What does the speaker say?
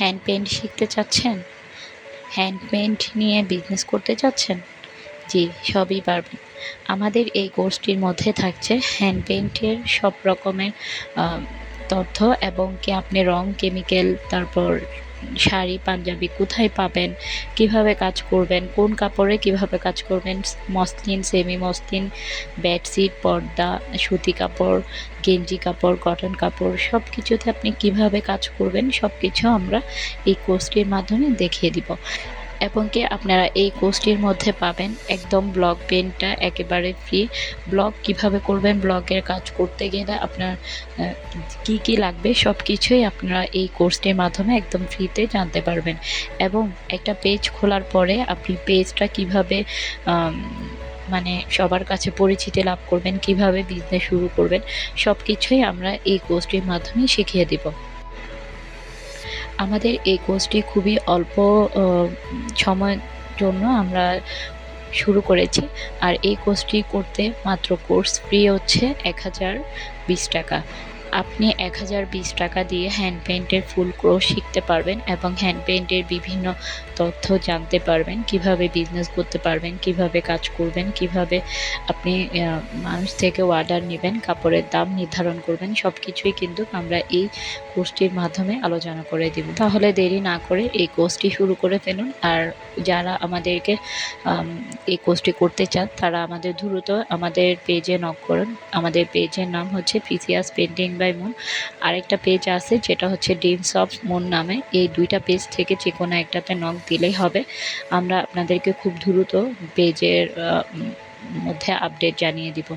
Hand paint শিখতে চাচ্ছেন? Hand paint নিয়ে বিজনেস করতে চাচ্ছেন? জি, সবই পারবেন। আমাদের এই কোর্সটির মধ্যে থাকছে হ্যান্ড পেন্টের সব রকমের তথ্য এবং কি আপনি রং কেমিক্যাল তারপর শাড়ি, পাঞ্জাবি কোথায় পাবেন? কীভাবে কাজ করবেন? কোন কাপড়ে কীভাবে কাজ করবেন? মসলিন সেমি মসলিন বেডশিট, পর্দা, সুতি কাপড়, গেঞ্জি কাপড়, কটন কাপড় সব কিছুতে আপনি কীভাবে কাজ করবেন? সব কিছু আমরা এই কোর্সটির মাধ্যমে দেখিয়ে দিব। এবং কি আপনারা এই কোর্সটির মধ্যে পাবেন একদম ব্লগ পেনটা একেবারে ফ্রি ব্লগ কীভাবে করবেন ব্লগের কাজ করতে গেলে আপনার কি কি লাগবে সব কিছুই আপনারা এই কোর্সটির মাধ্যমে একদম ফ্রিতে জানতে পারবেন। এবং একটা পেজ খোলার পরে আপনি পেজটা কীভাবে মানে সবার কাছে পরিচিতি লাভ করবেন, কীভাবে বিজনেস শুরু করবেন সব কিছুই আমরা এই কোর্সটির মাধ্যমে শিখিয়ে দিব। আমাদের এই কোর্সটি খুবই অল্প সময়ের জন্য আমরা শুরু করেছি। আর এই কোর্সটি করতে মাত্র কোর্স ফ্রি হচ্ছে এক হাজার বিশ টাকা। আপনি এক হাজার বিশ টাকা দিয়ে হ্যান্ড পেইন্টের ফুল কোর্স শিখতে পারবেন এবং হ্যান্ড পেইন্টের বিভিন্ন তথ্য জানতে পারবেন, কীভাবে বিজনেস করতে পারবেন, কীভাবে কাজ করবেন, কীভাবে আপনি মানুষ থেকে অর্ডার নেবেন, কাপড়ের দাম নির্ধারণ করবেন সব কিছুই কিন্তু আমরা এই কোর্সটির মাধ্যমে আলোচনা করে দিব। তাহলে দেরি না করে এই কোর্সটি শুরু করে ফেলুন। আর যারা আমাদেরকে এই কোর্সটি করতে চান, তারা আমাদের দ্রুত আমাদের পেজে নক করুন। আমাদের পেজের নাম হচ্ছে পিসিয়াস পেন্টিং বাই মুন আরেকটা পেজ আছে যেটা হচ্ছে ড্রিমস অফ মুন নামে। এই দুইটা পেজ থেকে যে কোনো একটাতে নক দিলেই হবে। আমরা আপনাদেরকে খুব দ্রুত পেজের মধ্যে আপডেট জানিয়ে দিব।